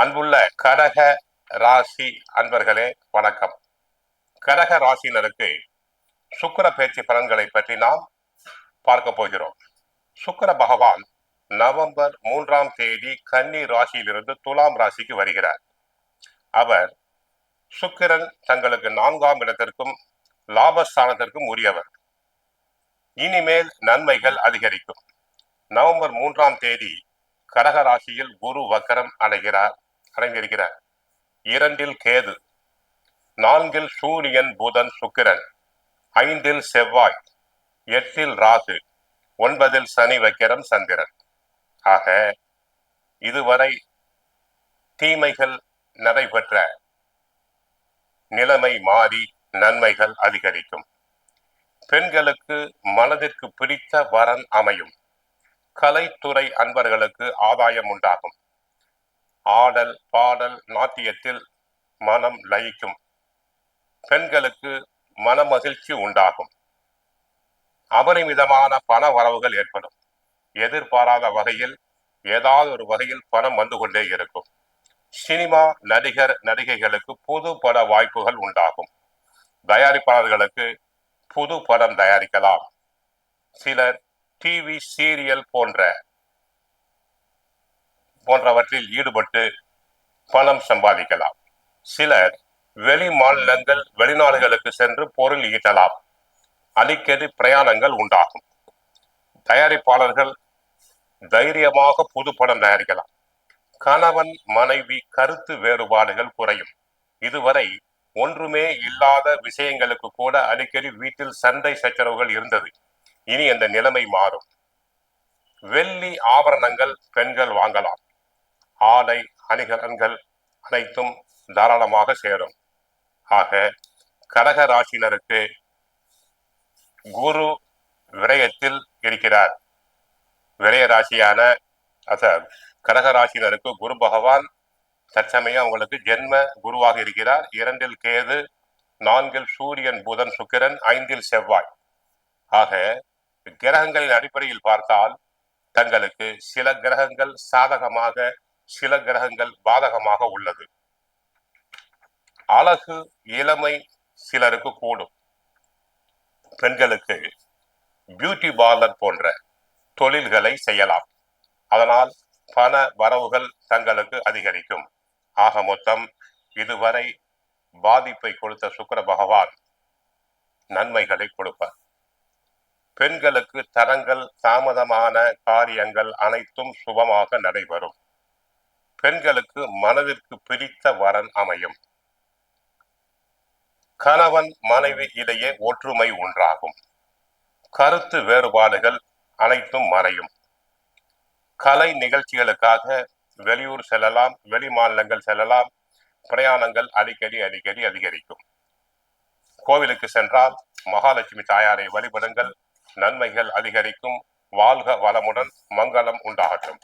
அன்புள்ள கடக ராசி அன்பர்களே வணக்கம். கடக ராசியினருக்கு சுக்கிர பேச்சு பலன்களை பற்றி நாம் பார்க்க போகிறோம். சுக்கர பகவான் நவம்பர் மூன்றாம் தேதி கன்னி ராசியிலிருந்து துலாம் ராசிக்கு வருகிறார். அவர் சுக்கிரன் தங்களுக்கு நான்காம் இடத்திற்கும் லாபஸ்தானத்திற்கும் உரியவர். இனிமேல் நன்மைகள் அதிகரிக்கும். நவம்பர் மூன்றாம் தேதி கடக ராசியில் குரு வக்கரம் அடைகிறார். அடைந்திருக்கிறார் இரண்டில் கேது நான்கில் சூரியன் புதன் சுக்கிரன் ஐந்தில் செவ்வாய் எட்டில் ராகு ஒன்பதில் சனி வக்கிரம் சந்திரன். ஆக இதுவரை தீமைகள் நடைபெற்ற நிலைமை மாறி நன்மைகள் அதிகரிக்கும். பெண்களுக்கு மனதிற்கு பிடித்த வரன் அமையும். கலைத்துறை அன்பர்களுக்கு ஆதாயம் உண்டாகும். ஆடல் பாடல் நாட்டியத்தில் மனம் லயிக்கும். பெண்களுக்கு மன மகிழ்ச்சி உண்டாகும். அபரிமிதமான பண வரவுகள் ஏற்படும். எதிர்பாராத வகையில் ஏதாவது ஒரு வகையில் பணம் வந்து கொண்டே இருக்கும். சினிமா நடிகர் நடிகைகளுக்கு புது பட வாய்ப்புகள் உண்டாகும். தயாரிப்பாளர்களுக்கு புது படம் தயாரிக்கலாம். சிலர் டிவி சீரியல் போன்ற போன்றவற்றில் ஈடுபட்டு பணம் சம்பாதிக்கலாம். சிலர் வெளி மாநிலங்கள் வெளிநாடுகளுக்கு சென்று பொருள் ஈட்டலாம். அடிக்கடி பிரயாணங்கள் உண்டாகும். தயாரிப்பாளர்கள் தைரியமாக புது படம் தயாரிக்கலாம். கணவன் மனைவி கருத்து வேறுபாடுகள் குறையும். இதுவரை ஒன்றுமே இல்லாத விஷயங்களுக்கு கூட அடிக்கடி வீட்டில் சண்டை சச்சரவுகள் இருந்தது. இனி அந்த நிலைமை மாறும். வெள்ளி ஆபரணங்கள் பெண்கள் வாங்கலாம். ஆடை அணிகலன்கள் அனைத்தும் தாராளமாக சேரும். ஆக கடக ராசினருக்கு குரு விரயத்தில் இருக்கிறார். விரய ராசியான கடக ராசினருக்கு குரு பகவான் தற்சமயம் அவங்களுக்கு ஜென்ம குருவாக இருக்கிறார். இரண்டில் கேது நான்கில் சூரியன் புதன் சுக்கிரன் ஐந்தில் செவ்வாய். ஆக கிரகங்களின் அடிப்படையில் பார்த்தால் தங்களுக்கு சில கிரகங்கள் சாதகமாக சில கிரகங்கள் பாதகமாக உள்ளது. அழகு இளமை சிலருக்கு கூடும். பெண்களுக்கு பியூட்டி பார்லர் போன்ற தொழில்களை செய்யலாம். அதனால் பண வரவுகள் தங்களுக்கு அதிகரிக்கும். ஆக மொத்தம் இதுவரை பாதிப்பை கொடுத்த சுக்கர பகவான் நன்மைகளை கொடுப்பார். பெண்களுக்கு தரங்கள் தாமதமான காரியங்கள் அனைத்தும் சுபமாக நடைபெறும். பெண்களுக்கு மனதிற்கு பிடித்த வரன் அமையும். கணவன் மனைவி இடையே ஒற்றுமை உண்டாகும் கருத்து வேறுபாடுகள் அனைத்தும் மறையும். கலை நிகழ்ச்சிகளுக்காக வெளியூர் செல்லலாம் வெளி மாநிலங்கள் செல்லலாம் பிரயாணங்கள் அடிக்கடி அடிக்கடி அதிகரிக்கும். கோவிலுக்கு சென்றால் மகாலட்சுமி தாயாரை வழிபடுங்கள் நன்மைகள் அதிகரிக்கும் வாழ்க வளமுடன் மங்களம் உண்டாகட்டும்.